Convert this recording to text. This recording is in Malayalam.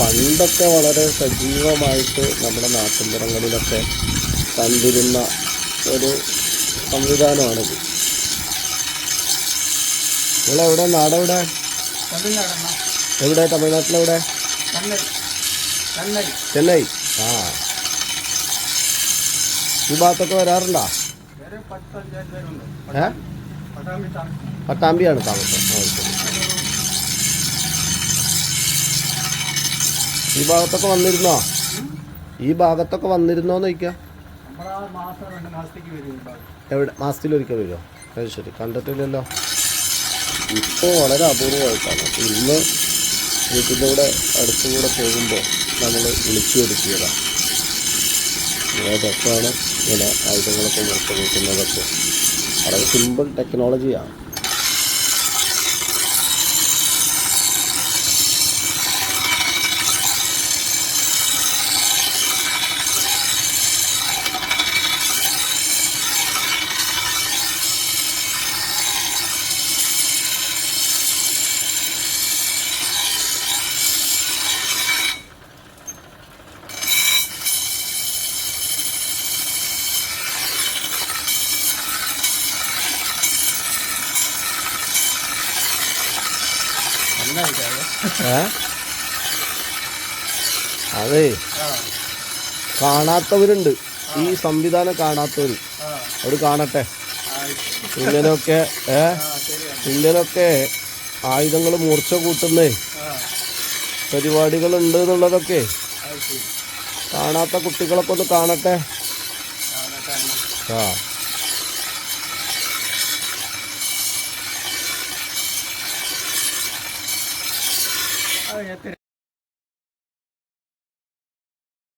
പണ്ടൊക്കെ വളരെ സജീവമായിട്ട് നമ്മുടെ നാട്ടിൻപുറങ്ങളിലൊക്കെ കണ്ടിരുന്ന ഒരു സംവിധാനമാണിത് നിങ്ങളെവിടെ? നാടെവിടെ? എവിടെ? തമിഴ്നാട്ടിലെവിടെ? ചെന്നൈ. ആ. ഈ ഭാഗത്തൊക്കെ വരാറുണ്ടോ? പട്ടാമ്പിയാണ് താമസം. ആ, ശരി. ഈ ഭാഗത്തൊക്കെ വന്നിരുന്നോ? ഈ ഭാഗത്തൊക്കെ ഈ ഭാഗം. എവിടെ? മാസത്തിലൊരിക്കൽ വരുമോ അത് ശരി. കണ്ടിട്ടില്ലല്ലോ. ഇപ്പോൾ വളരെ അപൂർവമായിട്ടാണ്. ഇന്ന് വീട്ടിന്റെ കൂടെ അടുത്തുകൂടെ പോകുമ്പോൾ നമ്മൾ വിളിച്ചു വളരെ രസമാണ് ഇങ്ങനെ ആയുധങ്ങളൊക്കെ മുറിച്ച് വയ്ക്കുന്നതൊക്കെ വളരെ സിമ്പിൾ ടെക്നോളജിയാണ് ഏ? അതെ. കാണാത്തവരുണ്ട്. ഈ സംവിധാനം കാണാത്തവർ അവർ കാണട്ടെ. ഇങ്ങനെയൊക്കെ ഏ? ഇങ്ങനെയൊക്കെ ആയുധങ്ങൾ മൂർച്ച കൂട്ടുന്നേ. പരിപാടികളുണ്ട് എന്നുള്ളതൊക്കെ കാണാത്ത കുട്ടികളൊക്കെ ഒന്ന് കാണട്ടെ. ആ. 哎呀对